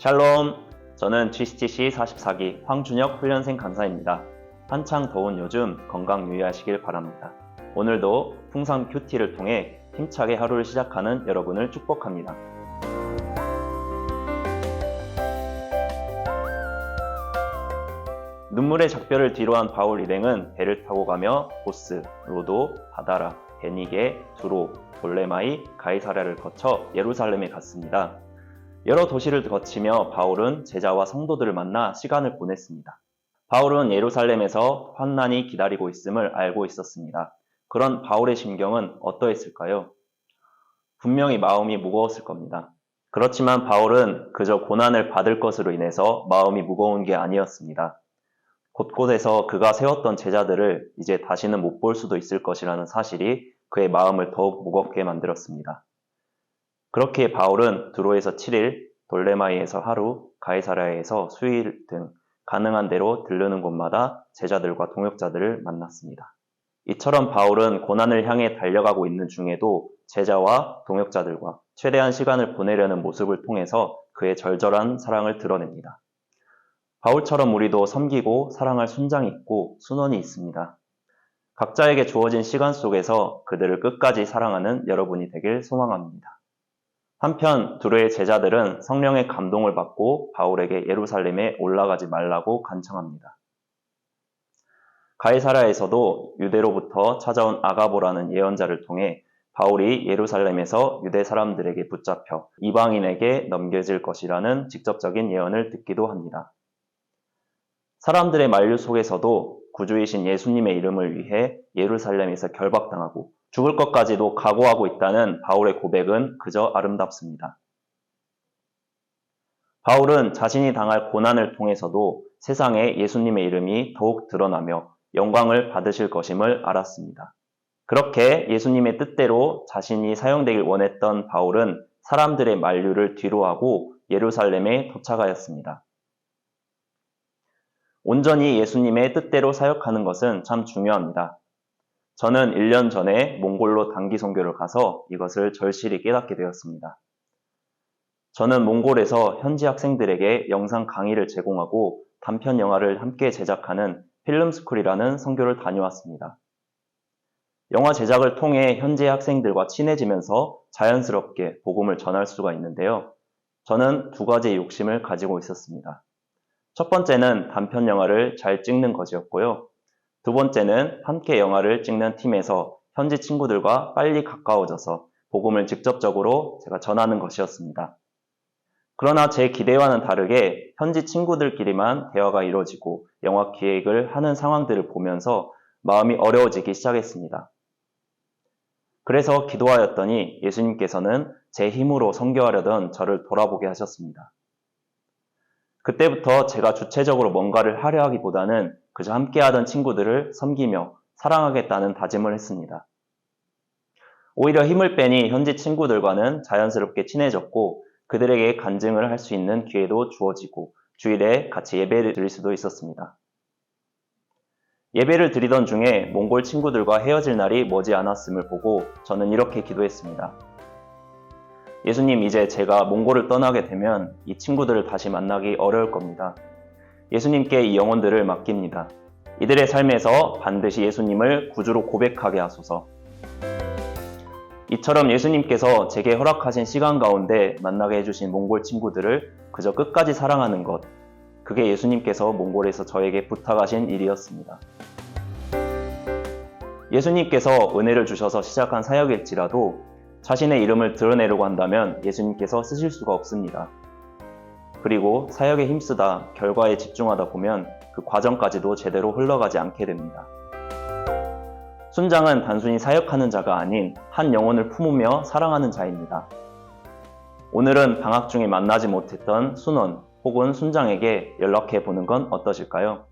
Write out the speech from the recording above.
샬롬! 저는 GCTC 44기 황준혁 훈련생 강사입니다. 한창 더운 요즘 건강 유의하시길 바랍니다. 오늘도 풍선 큐티를 통해 힘차게 하루를 시작하는 여러분을 축복합니다. 눈물의 작별을 뒤로한 바울 일행은 배를 타고 가며 보스, 로도, 바다라, 베니게, 두로, 돌레마이, 가이사랴를 거쳐 예루살렘에 갔습니다. 여러 도시를 거치며 바울은 제자와 성도들을 만나 시간을 보냈습니다. 바울은 예루살렘에서 환난이 기다리고 있음을 알고 있었습니다. 그런 바울의 심경은 어떠했을까요? 분명히 마음이 무거웠을 겁니다. 그렇지만 바울은 그저 고난을 받을 것으로 인해서 마음이 무거운 게 아니었습니다. 곳곳에서 그가 세웠던 제자들을 이제 다시는 못 볼 수도 있을 것이라는 사실이 그의 마음을 더욱 무겁게 만들었습니다. 그렇게 바울은 두로에서 7일, 돌레마이에서 하루, 가이사라에서 수일 등 가능한 대로 들르는 곳마다 제자들과 동역자들을 만났습니다. 이처럼 바울은 고난을 향해 달려가고 있는 중에도 제자와 동역자들과 최대한 시간을 보내려는 모습을 통해서 그의 절절한 사랑을 드러냅니다. 바울처럼 우리도 섬기고 사랑할 순장이 있고 순원이 있습니다. 각자에게 주어진 시간 속에서 그들을 끝까지 사랑하는 여러분이 되길 소망합니다. 한편 두루의 제자들은 성령의 감동을 받고 바울에게 예루살렘에 올라가지 말라고 간청합니다. 가이사라에서도 유대로부터 찾아온 아가보라는 예언자를 통해 바울이 예루살렘에서 유대 사람들에게 붙잡혀 이방인에게 넘겨질 것이라는 직접적인 예언을 듣기도 합니다. 사람들의 만류 속에서도 구주이신 예수님의 이름을 위해 예루살렘에서 결박당하고 죽을 것까지도 각오하고 있다는 바울의 고백은 그저 아름답습니다. 바울은 자신이 당할 고난을 통해서도 세상에 예수님의 이름이 더욱 드러나며 영광을 받으실 것임을 알았습니다. 그렇게 예수님의 뜻대로 자신이 사용되길 원했던 바울은 사람들의 만류를 뒤로하고 예루살렘에 도착하였습니다. 온전히 예수님의 뜻대로 사역하는 것은 참 중요합니다. 저는 1년 전에 몽골로 단기 선교를 가서 이것을 절실히 깨닫게 되었습니다. 저는 몽골에서 현지 학생들에게 영상 강의를 제공하고 단편 영화를 함께 제작하는 필름스쿨이라는 선교를 다녀왔습니다. 영화 제작을 통해 현지 학생들과 친해지면서 자연스럽게 복음을 전할 수가 있는데요. 저는 두 가지 욕심을 가지고 있었습니다. 첫 번째는 단편 영화를 잘 찍는 것이었고요. 두 번째는 함께 영화를 찍는 팀에서 현지 친구들과 빨리 가까워져서 복음을 직접적으로 제가 전하는 것이었습니다. 그러나 제 기대와는 다르게 현지 친구들끼리만 대화가 이루어지고 영화 기획을 하는 상황들을 보면서 마음이 어려워지기 시작했습니다. 그래서 기도하였더니 예수님께서는 제 힘으로 성교하려던 저를 돌아보게 하셨습니다. 그때부터 제가 주체적으로 뭔가를 하려 하기보다는 그저 함께하던 친구들을 섬기며 사랑하겠다는 다짐을 했습니다. 오히려 힘을 빼니 현지 친구들과는 자연스럽게 친해졌고 그들에게 간증을 할 수 있는 기회도 주어지고 주일에 같이 예배를 드릴 수도 있었습니다. 예배를 드리던 중에 몽골 친구들과 헤어질 날이 머지 않았음을 보고 저는 이렇게 기도했습니다. 예수님 이제 제가 몽골을 떠나게 되면 이 친구들을 다시 만나기 어려울 겁니다. 예수님께 이 영혼들을 맡깁니다. 이들의 삶에서 반드시 예수님을 구주로 고백하게 하소서. 이처럼 예수님께서 제게 허락하신 시간 가운데 만나게 해주신 몽골 친구들을 그저 끝까지 사랑하는 것. 그게 예수님께서 몽골에서 저에게 부탁하신 일이었습니다. 예수님께서 은혜를 주셔서 시작한 사역일지라도 자신의 이름을 드러내려고 한다면 예수님께서 쓰실 수가 없습니다. 그리고 사역에 힘쓰다 결과에 집중하다 보면 그 과정까지도 제대로 흘러가지 않게 됩니다. 순장은 단순히 사역하는 자가 아닌 한 영혼을 품으며 사랑하는 자입니다. 오늘은 방학 중에 만나지 못했던 순원 혹은 순장에게 연락해 보는 건 어떠실까요?